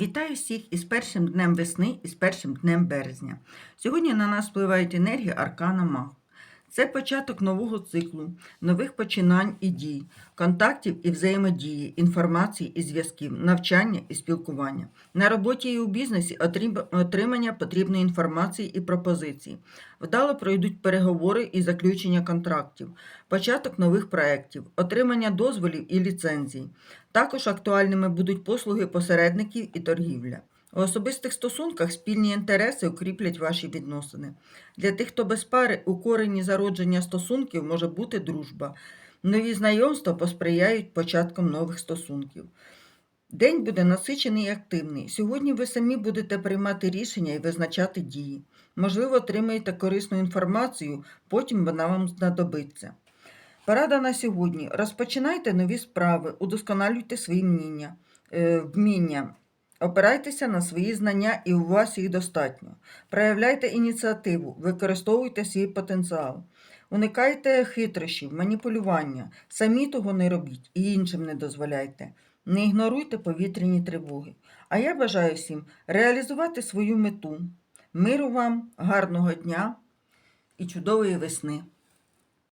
Вітаю всіх із першим днем весни і з першим днем березня. Сьогодні на нас впливають енергії Аркана Маг. Це початок нового циклу, нових починань і дій, контактів і взаємодії, інформації і зв'язків, навчання і спілкування. На роботі і у бізнесі отримання потрібної інформації і пропозицій. Вдало пройдуть переговори і заключення контрактів, початок нових проєктів, отримання дозволів і ліцензій. Також актуальними будуть послуги посередників і торгівля. У особистих стосунках спільні інтереси укріплять ваші відносини. Для тих, хто без пари, у корені зародження стосунків може бути дружба. Нові знайомства посприяють початкам нових стосунків. День буде насичений і активний. Сьогодні ви самі будете приймати рішення і визначати дії. Можливо, отримаєте корисну інформацію, потім вона вам знадобиться. Порада на сьогодні. Розпочинайте нові справи, удосконалюйте свої е, вміння. Опирайтеся на свої знання і у вас їх достатньо. Проявляйте ініціативу, використовуйте свій потенціал. Уникайте хитрощів, маніпулювання. Самі того не робіть і іншим не дозволяйте. Не ігноруйте повітряні тривоги. А я бажаю всім реалізувати свою мету. Миру вам, гарного дня і чудової весни!